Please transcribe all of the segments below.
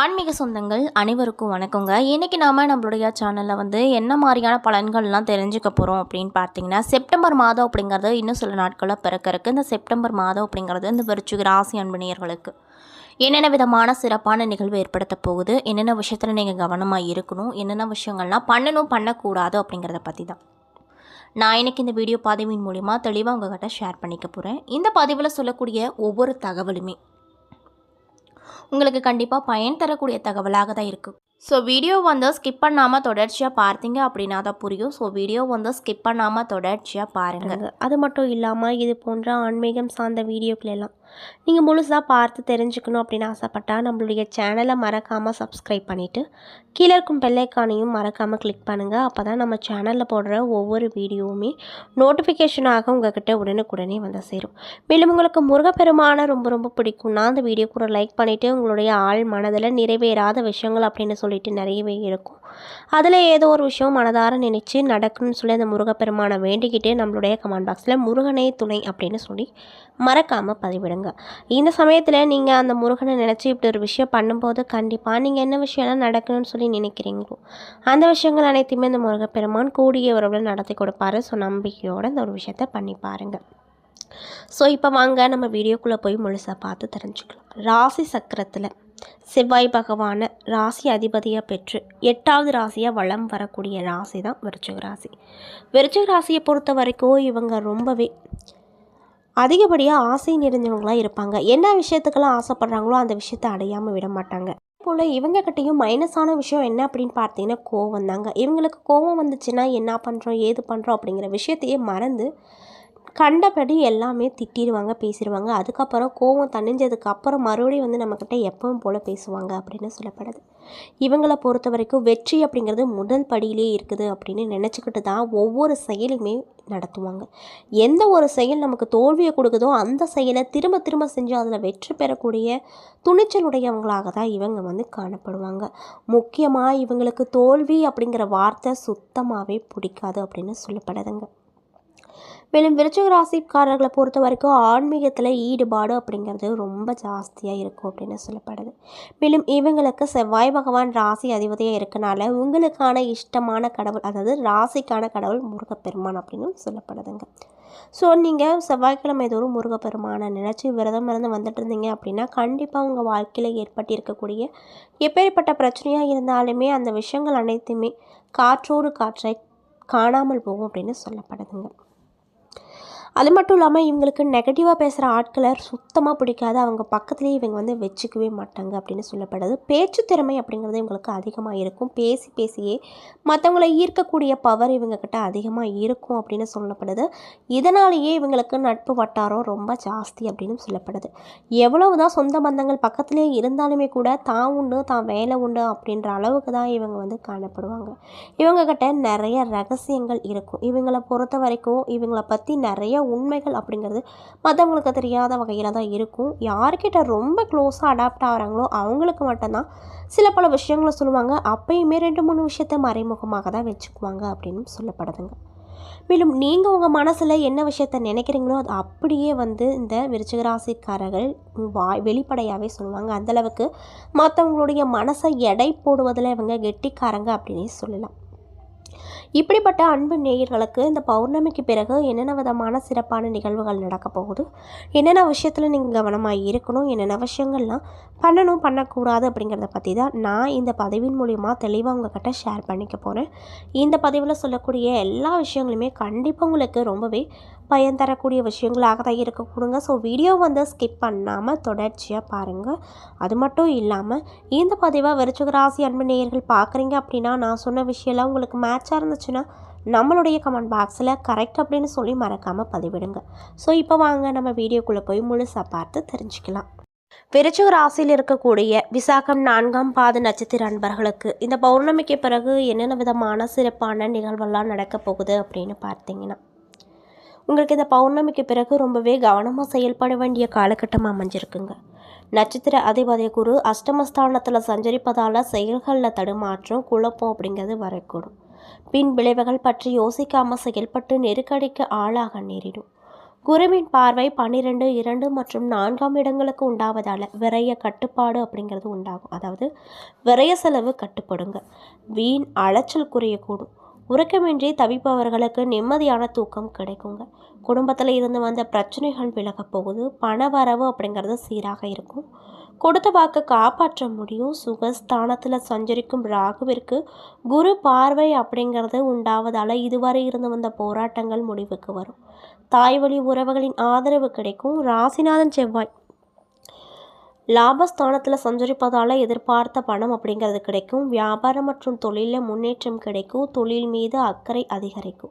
ஆன்மீக சொந்தங்கள் அனைவருக்கும் வணக்கங்க. இன்றைக்கி நாம் நம்மளுடைய சேனலில் வந்து என்ன மாதிரியான பலன்கள்லாம் தெரிஞ்சுக்க போகிறோம் அப்படின்னு பார்த்தீங்கன்னா செப்டம்பர் மாதம் அப்படிங்கிறது இன்னும் சில நாட்களில் பிறக்க இந்த செப்டம்பர் மாதம் அப்படிங்கிறது இந்த விருச்சிக ராசி அன்பணியர்களுக்கு என்னென்ன விதமான சிறப்பான நிகழ்வு ஏற்படுத்த போகுது? என்னென்ன விஷயத்தில் நீங்கள் கவனமாக இருக்கணும்? என்னென்ன விஷயங்கள்லாம் பண்ணணும் பண்ணக்கூடாது அப்படிங்கிறத பற்றி தான் நான் எனக்கு இந்த வீடியோ பதிவின் மூலிமா தெளிவாக உங்ககிட்ட ஷேர் பண்ணிக்க போகிறேன் இந்த பதிவில் சொல்லக்கூடிய ஒவ்வொரு தகவலுமே உங்களுக்கு கண்டிப்பாக பயன் தரக்கூடிய தகவலாக தான் இருக்கும் ஸோ வீடியோ வந்து ஸ்கிப் பண்ணாமல் தொடர்ச்சியாக பார்த்தீங்க அப்படின்னா தான் புரியும். ஸோ வீடியோ வந்து ஸ்கிப் பண்ணாமல் தொடர்ச்சியாக பாருங்கள் அது மட்டும் இல்லாமல் இது போன்ற ஆன்மீகம் சார்ந்த வீடியோக்கள் எல்லாம் நீங்கள் முழுசாக பார்த்து தெரிஞ்சுக்கணும் அப்படின்னு ஆசைப்பட்டால் நம்மளுடைய சேனலை மறக்காமல் சப்ஸ்கிரைப் பண்ணிவிட்டு கீழே இருக்கும் பெல்லைக்கானையும் மறக்காமல் கிளிக் பண்ணுங்கள். அப்போ தான் நம்ம சேனலில் போடுற ஒவ்வொரு வீடியோவுமே நோட்டிஃபிகேஷனாக உங்கள்கிட்ட உடனுக்குடனே வந்து சேரும். மேலும் உங்களுக்கு முருகப்பெருமானை ரொம்ப ரொம்ப பிடிக்கும்னா அந்த வீடியோ கூட லைக் பண்ணிவிட்டு உங்களுடைய ஆள் மனதில் நிறைவேறாத விஷயங்கள் அப்படின்னு சொல்லிட்டு நிறையவே இருக்கும். அதில் ஏதோ ஒரு விஷயம் மனதார நினச்சி நடக்கணும்னு சொல்லி அந்த முருகப்பெருமானை வேண்டிக்கிட்டே நம்மளுடைய கமெண்ட் பாக்ஸில் முருகனே துணை அப்படின்னு சொல்லி மறக்காமல் பதிவிடுங்க. இந்த சமயத்தில் நீங்கள் அந்த முருகனை நினச்சி இப்படி ஒரு விஷயம் பண்ணும்போது கண்டிப்பாக நீங்கள் என்ன விஷயம்லாம் நடக்கணும்னு சொல்லி நினைக்கிறீங்களோ அந்த விஷயங்கள் அனைத்தையுமே இந்த முருகப்பெருமான் கூடிய உறவில் நடத்தி கொடுப்பாரு. ஸோ நம்பிக்கையோடு இந்த ஒரு விஷயத்த பண்ணி பாருங்கள் ஸோ இப்போ வாங்க நம்ம வீடியோக்குள்ளே போய் முழுசாக பார்த்து தெரிஞ்சுக்கலாம். ராசி சக்கரத்தில் செவ்வாய் பகவானை ராசி அதிபதியாக பெற்று எட்டாவது ராசியாக வளம் வரக்கூடிய ராசி தான் விருச்சிக ராசி. விருச்சிக ராசியை பொறுத்த வரைக்கும் இவங்க ரொம்பவே அதிகப்படியாக ஆசை நிறைஞ்சவங்களாக இருப்பாங்க. என்ன விஷயத்துக்கெல்லாம் ஆசைப்படுறாங்களோ அந்த விஷயத்தை அடையாமல் விட மாட்டாங்க. போல் இவங்கக்கிட்டேயும் மைனஸான விஷயம் என்ன அப்படின்னு பார்த்தீங்கன்னா கோவம் தாங்க இவங்களுக்கு கோவம் வந்துச்சுன்னா என்ன பண்ணுறோம் ஏது பண்ணுறோம் அப்படிங்கிற விஷயத்தையே மறந்து கண்டபடி எல்லாமே திட்டிடுவாங்க பேசிடுவாங்க. அதுக்கப்புறம் கோவம் தணிஞ்சதுக்கு அப்புறம் மறுபடியும் வந்து நம்மக்கிட்ட எப்பவும் போல் பேசுவாங்க அப்படின்னு சொல்லப்படுது. இவங்களை பொறுத்த வரைக்கும் வெற்றி அப்படிங்கிறது முதல் படியிலே இருக்குது அப்படின்னு நினச்சிக்கிட்டு தான் ஒவ்வொரு செயலுமே நடத்துவாங்க. எந்த ஒரு செயல் நமக்கு தோல்வியை கொடுக்குதோ அந்த செயலை திரும்ப திரும்ப செஞ்சு அதில் வெற்றி பெறக்கூடிய துணிச்சலுடையவங்களாக தான் இவங்க வந்து காணப்படுவாங்க. முக்கியமாக இவங்களுக்கு தோல்வி அப்படிங்கிற வார்த்தை சுத்தமாகவே பிடிக்காது அப்படின்னு சொல்லப்படுதுங்க. மேலும் விருச்சிக ராசிக்காரர்களை பொறுத்த வரைக்கும் ஆன்மீகத்தில் ஈடுபாடு அப்படிங்கிறது ரொம்ப ஜாஸ்தியாக இருக்கும் அப்படின்னு சொல்லப்படுது. மேலும் இவங்களுக்கு செவ்வாய் பகவான் ராசி அதிபதியாக இருக்கனால உங்களுக்கான இஷ்டமான கடவுள் அதாவது ராசிக்கான கடவுள் முருகப்பெருமான் அப்படின்னு சொல்லப்படுதுங்க. ஸோ நீங்கள் செவ்வாய்க்கிழமை தோறும் முருகப்பெருமானை நினச்சி விரதம் இருந்து வந்துட்டு இருந்தீங்க அப்படின்னா கண்டிப்பாக உங்கள் வாழ்க்கையில் ஏற்பட்டு இருக்கக்கூடிய எப்பேற்பட்ட பிரச்சனையாக இருந்தாலுமே அந்த விஷயங்கள் அனைத்துமே காற்றோடு காற்றை காணாமல் போகும் அப்படின்னு சொல்லப்படுதுங்க. அது மட்டும் இல்லாமல் இவங்களுக்கு நெகட்டிவாக பேசுகிற ஆட்களை சுத்தமாக பிடிக்காது அவங்க பக்கத்துலேயே இவங்க வந்து வச்சுக்கவே மாட்டாங்க அப்படின்னு சொல்லப்படுது. பேச்சு திறமை அப்படிங்கிறது இவங்களுக்கு அதிகமாக இருக்கும். பேசி பேசியே மற்றவங்களை ஈர்க்கக்கூடிய பவர் இவங்கக்கிட்ட அதிகமாக இருக்கும் அப்படின்னு சொல்லப்படுது. இதனாலேயே இவங்களுக்கு நட்பு வட்டாரம் ரொம்ப ஜாஸ்தி அப்படின்னு சொல்லப்படுது. எவ்வளவு தான் சொந்த பந்தங்கள் பக்கத்துலேயே இருந்தாலுமே கூட தான் உண்டு தான் வேலை உண்டு அப்படின்ற அளவுக்கு தான் இவங்க வந்து காணப்படுவாங்க. இவங்கக்கிட்ட நிறைய ரகசியங்கள் இருக்கும். இவங்களை பொறுத்த வரைக்கும் இவங்களை பற்றி நிறைய உண்மைகள் அப்படிங்கிறது மற்றவங்களுக்கு தெரியாத வகையில் தான் இருக்கும். யார்கிட்ட ரொம்ப க்ளோஸாக அடாப்ட் ஆகிறாங்களோ அவங்களுக்கு மட்டும்தான் சில பல விஷயங்களை சொல்லுவாங்க. அப்பயுமே ரெண்டு மூணு விஷயத்த மறைமுகமாக தான் வச்சுக்குவாங்க அப்படின்னு சொல்லப்படுதுங்க. மேலும் நீங்கள் உங்கள் மனசில் என்ன விஷயத்த நினைக்கிறீங்களோ அது அப்படியே வந்து இந்த விருச்சிகராசிக்காரர்கள் வாய் வெளிப்படையாகவே சொல்லுவாங்க. அந்தளவுக்கு மற்றவங்களுடைய மனசை எடை போடுவதில் இவங்க கெட்டிக்காரங்க அப்படின்னே சொல்லலாம். இப்படிப்பட்ட அன்பு நேயர்களுக்கு இந்த பௌர்ணமிக்கு பிறகு என்னென்ன விதமான சிறப்பான நிகழ்வுகள் நடக்க போகுது? என்னென்ன விஷயத்தில் நீங்கள் கவனமாக இருக்கணும்? என்னென்ன விஷயங்கள்லாம் பண்ணணும் பண்ணக்கூடாது அப்படிங்கிறத பற்றி தான் நான் இந்த பதிவின் மூலிமா தெளிவாக உங்ககிட்ட ஷேர் பண்ணிக்க போகிறேன் இந்த பதிவில் சொல்லக்கூடிய எல்லா விஷயங்களுமே கண்டிப்பாக உங்களுக்கு ரொம்பவே பயன் தரக்கூடிய விஷயங்களாக தான் இருக்க கொடுங்க. ஸோ வீடியோ வந்து ஸ்கிப் பண்ணாமல் தொடர்ச்சியாக பாருங்கள் அது மட்டும் இல்லாமல் இந்த பதிவாக விருச்சிக ராசி அன்பு நேயர்கள் பார்க்குறீங்க அப்படின்னா நான் சொன்ன விஷயம்லாம் உங்களுக்கு மேட்சாக இருந்துச்சுன்னா நம்மளுடைய கமெண்ட் பாக்ஸில் கரெக்ட் அப்படின்னு சொல்லி மறக்காமல் பதிவிடுங்க. ஸோ இப்போ வாங்க நம்ம வீடியோக்குள்ளே போய் முழுசாக பார்த்து தெரிஞ்சுக்கலாம். விருச்சிக ராசியில் இருக்கக்கூடிய விசாகம் நான்காம் பாத நட்சத்திர அன்பர்களுக்கு இந்த பௌர்ணமிக்கு பிறகு என்னென்ன விதமான சிறப்பான நிகழ்வெல்லாம் நடக்க போகுது அப்படின்னு பார்த்தீங்கன்னா உங்களுக்கு இந்த பௌர்ணமிக்கு பிறகு ரொம்பவே கவனமாக செயல்பட வேண்டிய காலகட்டம் அமைஞ்சிருக்குங்க. நட்சத்திர அதிபதி குரு அஷ்டமஸ்தானத்தில் சஞ்சரிப்பதால் செயல்களில் தடுமாற்றம் குழப்பம் அப்படிங்கிறது வரக்கூடும். பின் விளைவுகள் பற்றி யோசிக்காமல் செயல்பட்டு நெருக்கடிக்கு ஆளாக நேரிடும். குருவின் பார்வை பன்னிரெண்டு இரண்டு மற்றும் நான்காம் இடங்களுக்கு உண்டாவதால் விரைய கட்டுப்பாடு அப்படிங்கிறது உண்டாகும். அதாவது விரைய செலவு கட்டுப்படுங்க. வீண் அலைச்சல் குறையக்கூடும். உறக்கமின்றி தவிப்பவர்களுக்கு நிம்மதியான தூக்கம் கிடைக்குங்க. குடும்பத்தில் இருந்து வந்த பிரச்சனைகள் விலகப் போகுது. பண வரவு அப்படிங்கிறது சீராக இருக்கும். கொடுத்த வாக்கு காப்பாற்ற முடியும். சுகஸ்தானத்தில் சஞ்சரிக்கும் ராகுவிற்கு குரு பார்வை அப்படிங்கிறது உண்டாவதால் இதுவரை இருந்து வந்த போராட்டங்கள் முடிவுக்கு வரும். தாய் வழி உறவுகளின் ஆதரவு கிடைக்கும். ராசிநாதன் செவ்வாய் லாபஸ்தானத்தில் சஞ்சரிப்பதால் எதிர்பார்த்த பணம் அப்படிங்கிறது கிடைக்கும். வியாபாரம் மற்றும் தொழிலில் முன்னேற்றம் கிடைக்கும். தொழில் மீது அக்கறை அதிகரிக்கும்.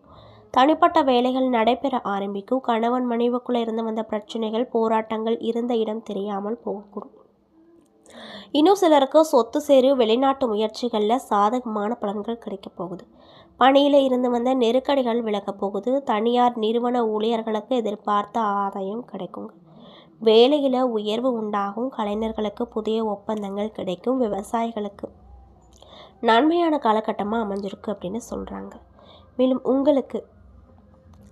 தனிப்பட்ட வேலைகள் நடைபெற ஆரம்பிக்கும். கணவன் மனைவிக்குள்ளே இருந்து வந்த பிரச்சனைகள் போராட்டங்கள் இருந்த இடம் தெரியாமல் போகக்கூடும். இன்னும் சிலருக்கு சொத்து சேரு வெளிநாட்டு முயற்சிகளில் சாதகமான பலன்கள் கிடைக்கப் போகுது. பணியில் இருந்து வந்த நெருக்கடிகள் விலகப் போகுது. தனியார் நிறுவன ஊழியர்களுக்கு எதிர்பார்த்த ஆதாயம் கிடைக்குங்க. வேலையில் உயர்வு உண்டாகும். கலைஞர்களுக்கு புதிய ஒப்பந்தங்கள் கிடைக்கும். விவசாயிகளுக்கு நன்மையான காலகட்டமாக அமைஞ்சிருக்கு அப்படின்னு சொல்கிறாங்க மேலும் உங்களுக்கு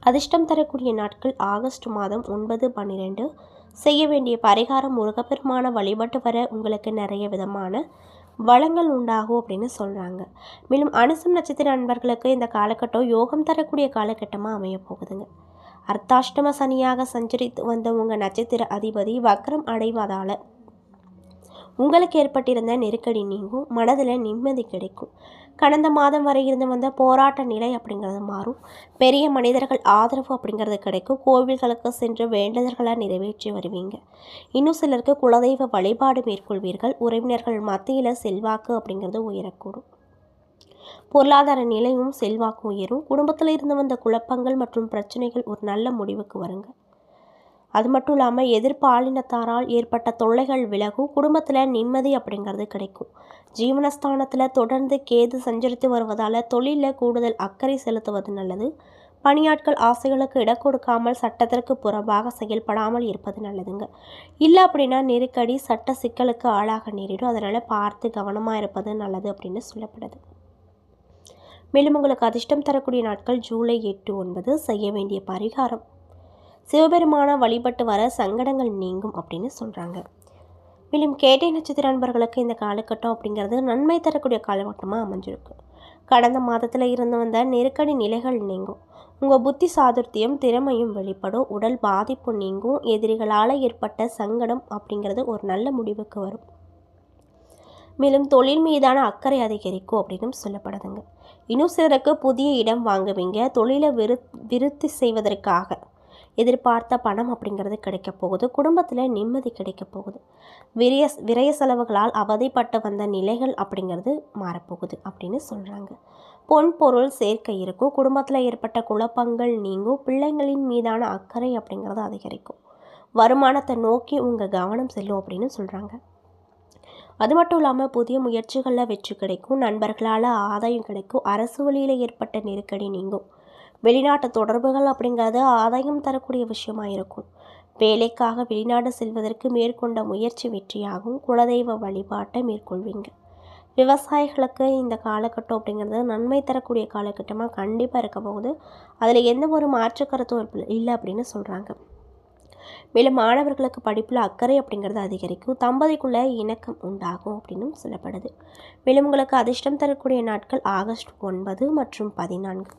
அதிர்ஷ்டம் தரக்கூடிய நாட்கள் ஆகஸ்ட் மாதம் ஒன்பது பன்னிரெண்டு. செய்ய வேண்டிய பரிகாரம் முருகப்பெருமான வழிபட்டு வர உங்களுக்கு நிறைய விதமான வளங்கள் உண்டாகும் அப்படின்னு சொல்கிறாங்க மேலும் அனுசம் நட்சத்திர நண்பர்களுக்கு இந்த காலகட்டம் யோகம் தரக்கூடிய காலகட்டமாக அமைய போகுதுங்க. அர்த்தாஷ்டம சனியாக சஞ்சரித்து வந்த உங்கள் நட்சத்திர அதிபதி வக்ரம் அடைவதால் உங்களுக்கு ஏற்பட்டிருந்த நெருக்கடி நீங்கும் மனதில் நிம்மதி கிடைக்கும். கடந்த மாதம் வரை இருந்து வந்த போராட்ட நிலை அப்படிங்கிறது மாறும். பெரிய மனிதர்கள் ஆதரவு அப்படிங்கிறது கிடைக்கும். கோவில்களுக்கு சென்று வேண்டுதல்களை நிறைவேற்றி வருவீங்க. இன்னும் சிலருக்கு குலதெய்வ வழிபாடு மேற்கொள்வீர்கள். உறவினர்கள் மத்தியில் செல்வாக்கு அப்படிங்கிறது உயரக்கூடும். பொருளாதார நிலையும் செல்வாக்கும் உயரும். குடும்பத்தில் இருந்து வந்த குழப்பங்கள் மற்றும் பிரச்சனைகள் ஒரு நல்ல முடிவுக்கு வருங்க. அது மட்டும் இல்லாமல் எதிர்பாலினத்தாரால் ஏற்பட்ட தொல்லைகள் விலகும். குடும்பத்தில் நிம்மதி அப்படிங்கிறது கிடைக்கும். ஜீவனஸ்தானத்தில் தொடர்ந்து கேது சஞ்சரித்து வருவதால் தொழிலில் கூடுதல் அக்கறை செலுத்துவது நல்லது. பணியாட்கள் ஆசைகளுக்கு இடம் கொடுக்காமல் சட்டத்திற்கு புறம்பாக செயல்படாமல் இருப்பது நல்லதுங்க. இல்லை அப்படின்னா நெருக்கடி சட்ட சிக்கலுக்கு ஆளாக நேரிடும். அதனால் பார்த்து கவனமாக இருப்பது நல்லது அப்படின்னு சொல்லப்படுது. மேலும் உங்களுக்கு அதிர்ஷ்டம் தரக்கூடிய நாட்கள் ஜூலை எட்டு ஒன்பது. செய்ய வேண்டிய பரிகாரம். சிவபெருமானை வழிபட்டு வர சங்கடங்கள் நீங்கும் அப்படின்னு சொல்கிறாங்க மேலும் கேட்டை நட்சத்திர நண்பர்களுக்கு இந்த காலகட்டம் அப்படிங்கிறது நன்மை தரக்கூடிய காலகட்டமாக அமைஞ்சிருக்கு. கடந்த மாதத்தில் இருந்து வந்த நெருக்கடி நிலைகள் நீங்கும். உங்கள் புத்தி சாதுர்த்தியம் திறமையும் வெளிப்படும். உடல் பாதிப்பு நீங்கும். எதிரிகளால் ஏற்பட்ட சங்கடம் அப்படிங்கிறது ஒரு நல்ல முடிவுக்கு வரும். மேலும் தொழில் மீதான அக்கறை அதிகரிக்கும் அப்படின்னு சொல்லப்படுதுங்க. இன்னும் சிலருக்கு புதிய இடம் வாங்குவீங்க. தொழிலை விரு விருத்தி செய்வதற்காக எதிர்பார்த்த பணம் அப்படிங்கிறது கிடைக்க போகுது. குடும்பத்தில் நிம்மதி கிடைக்க போகுது. விரைய விரய செலவுகளால் அவதிப்பட்டு வந்த நிலைகள் அப்படிங்கிறது மாறப்போகுது அப்படின்னு சொல்கிறாங்க பொன் பொருள் சேர்க்கை இருக்கும். குடும்பத்தில் ஏற்பட்ட குழப்பங்கள் நீங்கும். பிள்ளைங்களின் மீதான அக்கறை அப்படிங்கிறது அதிகரிக்கும். வருமானத்தை நோக்கி உங்கள் கவனம் செல்லும் அப்படின்னு சொல்கிறாங்க அது மட்டும் இல்லாமல் புதிய முயற்சிகளில் வெற்றி கிடைக்கும் நண்பர்களால் ஆதாயம் கிடைக்கும் அரசு வழியில் ஏற்பட்ட நெருக்கடி நீங்கும். வெளிநாட்டு தொடர்புகள் அப்படிங்கிறது ஆதாயம் தரக்கூடிய விஷயமாக இருக்கும். வேலைக்காக வெளிநாடு செல்வதற்கு மேற்கொண்ட முயற்சி வெற்றியாகும். குலதெய்வ வழிபாட்டை மேற்கொள்வீங்க. விவசாயிகளுக்கு இந்த காலகட்டம் அப்படிங்கிறது நன்மை தரக்கூடிய காலகட்டமாக கண்டிப்பாக இருக்க போகுது. அதில் எந்த ஒரு மாற்று கருத்தும் இல்லை அப்படின்னு சொல்கிறாங்க மேலும் மாணவர்களுக்கு படிப்பில் அக்கறை அப்படிங்கிறது அதிகரிக்கும். தம்பதிக்குள்ளே இணக்கம் உண்டாகும் அப்படின்னும் சொல்லப்படுது. மேலும் உங்களுக்கு அதிர்ஷ்டம் தரக்கூடிய நாட்கள் ஆகஸ்ட் ஒன்பது மற்றும் பதினான்கு.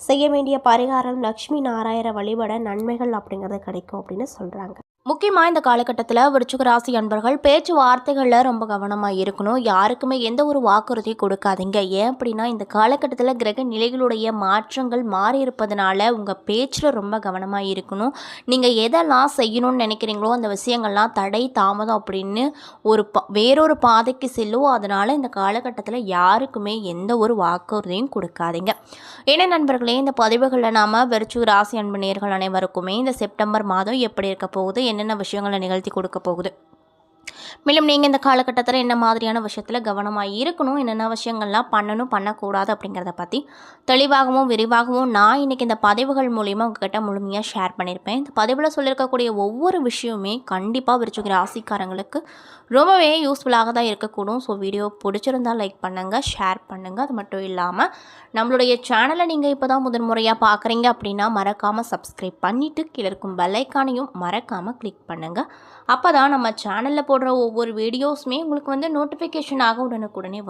செய்ய வேண்டிய பரிகாரம் லக்ஷ்மி நாராயண வழிபட நன்மைகள் அப்படிங்கிறது கிடைக்கும் அப்படின்னு சொல்கிறாங்க முக்கியமாக இந்த காலகட்டத்தில் விருச்சிக ராசி அன்பர்கள் பேச்சுவார்த்தைகளில் ரொம்ப கவனமாக இருக்கணும். யாருக்குமே எந்த ஒரு வாக்குறுதியும் கொடுக்காதீங்க. ஏன் அப்படின்னா இந்த காலகட்டத்தில் கிரக நிலைகளுடைய மாற்றங்கள் மாறி இருப்பதனால உங்கள் பேச்சில் ரொம்ப கவனமாக இருக்கணும். நீங்கள் எதெல்லாம் செய்யணும்னு நினைக்கிறீங்களோ அந்த விஷயங்கள்லாம் தடை தாமதம் அப்படின்னு ஒரு பா வேறொரு பாதைக்கு செல்லும். அதனால் இந்த காலகட்டத்தில் யாருக்குமே எந்த ஒரு வாக்குறுதியும் கொடுக்காதீங்க. ஏன்னா நண்பர்களே இந்த பதிவுகளில் நாம் விருச்சிக ராசி அன்பு நேர்கள் அனைவருக்குமே இந்த செப்டம்பர் மாதம் எப்படி இருக்க போகுது என்னென்ன விஷயங்களை நிகழ்த்தி கொடுக்க போகுது? மேலும் நீங்கள் இந்த காலகட்டத்தில் என்ன மாதிரியான விஷயத்தில் கவனமாக இருக்கணும் என்னென்ன விஷயங்கள்லாம் பண்ணணும் பண்ணக்கூடாது அப்படிங்கிறத பற்றி தெளிவாகவும் விரிவாகவும் நான் இன்றைக்கி இந்த பதிவுகள் மூலிமா உங்ககிட்ட முழுமையாக ஷேர் பண்ணியிருப்பேன் இந்த பதிவில் சொல்லியிருக்கக்கூடிய ஒவ்வொரு விஷயமே கண்டிப்பாக விரிச்சுக்கிற ராசிக்காரங்களுக்கு ரொம்பவே யூஸ்ஃபுல்லாக தான் இருக்கக்கூடும். ஸோ வீடியோ பிடிச்சிருந்தால் லைக் பண்ணுங்கள் ஷேர் பண்ணுங்கள் அது மட்டும் இல்லாமல் நம்மளுடைய சேனலை நீங்கள் இப்போ தான் முதன்முறையாக பார்க்குறீங்க அப்படின்னா மறக்காமல் சப்ஸ்கிரைப் பண்ணிவிட்டு கீழே இருக்கும் பெல்லைக்கானையும் மறக்காமல் கிளிக் பண்ணுங்கள் அப்போ தான் நம்ம சேனலில் போடுற ஒவ்வொரு வீடியோஸுமே உங்களுக்கு வந்து நோட்டிஃபிகேஷன் ஆக உடனுக்குடனே வரும்.